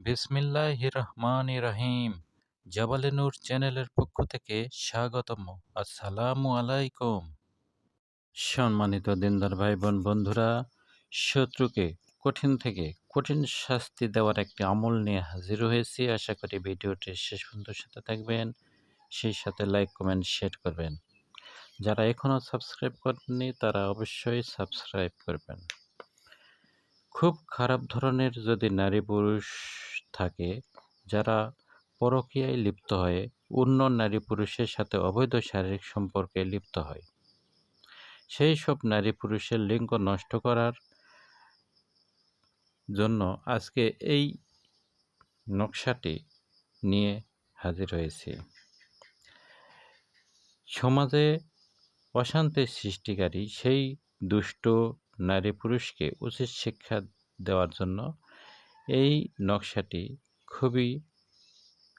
বিসমিল্লাহ রহমান রহিম জাবালে নূর চ্যানেলের পক্ষ থেকে স্বাগতম আসসালামু আলাইকুম। সম্মানিত দিনদার ভাই বোন বন্ধুরা, শত্রুকে কঠিন থেকে কঠিন শাস্তি দেওয়ার একটি আমল নিয়ে হাজির হয়েছি। আশা করি ভিডিওটি শেষ পর্যন্ত সাথে থাকবেন, সেই সাথে লাইক, কমেন্ট, শেয়ার করবেন। যারা এখনও সাবস্ক্রাইব করেননি, তারা অবশ্যই সাবস্ক্রাইব করবেন। খুব খারাপ ধরনের যদি নারী পুরুষ থাকে, যারা পরকীয়ায় লিপ্ত হয়ে অন্য নারী পুরুষের সাথে অবৈধ শারীরিক সম্পর্কে লিপ্ত হয়। সেই সব নারী পুরুষের লিঙ্গ নষ্ট করার জন্য আজকে এই নকশাটি নিয়ে হাজির হয়েছি। সমাজে অশান্তির সৃষ্টিকারী সেই দুষ্ট নারী পুরুষকে উচিত শিক্ষা দেওয়ার জন্য এই নকশাটি খুবই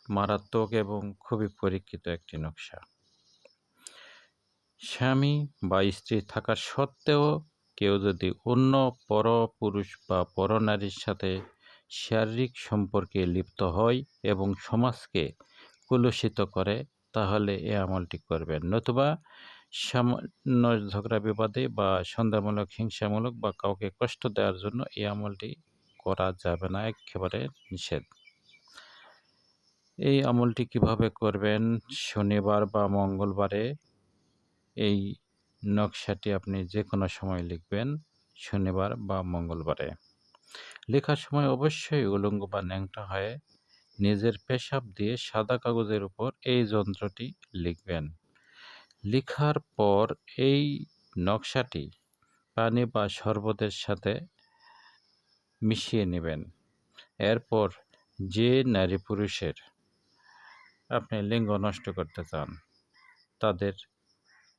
মারাত্মক এবং খুবই পরীক্ষিত একটি নকশা। স্বামী বা স্ত্রী থাকা সত্ত্বেও কেউ যদি অন্য পর পুরুষ বা পর নারীর সাথে শারীরিক সম্পর্কে লিপ্ত হয় এবং সমাজকে কলুষিত করে, তাহলে এ আমলটি করবেন। নতুবা সামান্য ঝগড়া বিবাদে বা সন্ধ্যামূলক হিংসামূলক বা কাউকে কষ্ট দেওয়ার জন্য এই আমলটি করা যাবে না, একেবারে নিষেধ। এই আমলটি কীভাবে করবেন? শনিবার বা মঙ্গলবারে এই নকশাটি আপনি যে কোনো সময় লিখবেন, শনিবার বা মঙ্গলবারে। লেখার সময় অবশ্যই উলঙ্গ বা ন্যাংটা হয়ে নিজের পেশাব দিয়ে সাদা কাগজের উপর এই যন্ত্রটি লিখবেন। লিখার পর এই নকশাটি পানি বা শরবতের সাথে মিশিয়ে নেবেন। এরপর যে নারী পুরুষের আপনি লিঙ্গ নষ্ট করতে চান, তাদের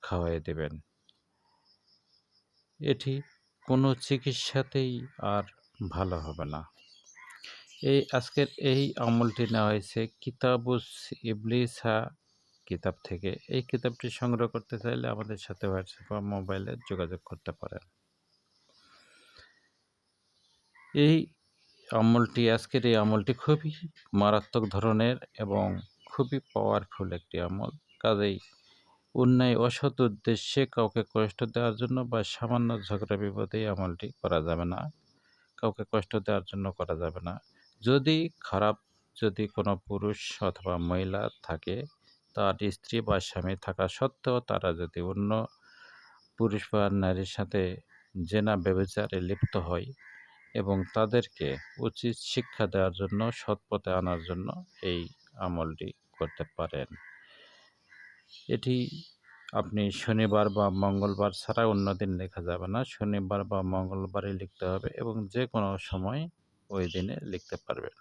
খাওয়াই দেবেন। এটি কোনো চিকিৎসাতেই আর ভালো হবে না। এই আজকের এই আমলটি নেওয়া হয়েছে কিতাবুস ইবলিসা কিতাব থেকে। এই কিতাবটি সংগ্রহ করতে চাইলে আমাদের সাথে হোয়াটসঅ্যাপ বা মোবাইলে যোগাযোগ করতে পারেন। এই আমলটি, আজকের এই আমলটি খুবই মারাত্মক ধরনের এবং খুবই পাওয়ারফুল একটি আমল। কাজেই অন্যায়, অসৎ উদ্দেশ্যে কাউকে কষ্ট দেওয়ার জন্য বা সামান্য ঝগড়া বিপদে আমলটি করা যাবে না। কাউকে কষ্ট দেওয়ার জন্য করা যাবে না। যদি খারাপ, যদি কোনো পুরুষ অথবা মহিলা থাকে তার স্ত্রী বা স্বামী থাকা সত্ত্বেও তারা যদি অন্য পুরুষ বা নারীর সাথে জেনা ব্যবচারে লিপ্ত হয় এবং তাদেরকে উচিত শিক্ষা দেওয়ার জন্য সৎপথে আনার জন্য এই আমলটি করতে পারেন। এটি আপনি শনিবার বা মঙ্গলবার ছাড়া অন্য দিন লেখা যাবে না। শনিবার বা মঙ্গলবারে লিখতে হবে এবং যে কোনো সময় ওই দিনে লিখতে পারবেন।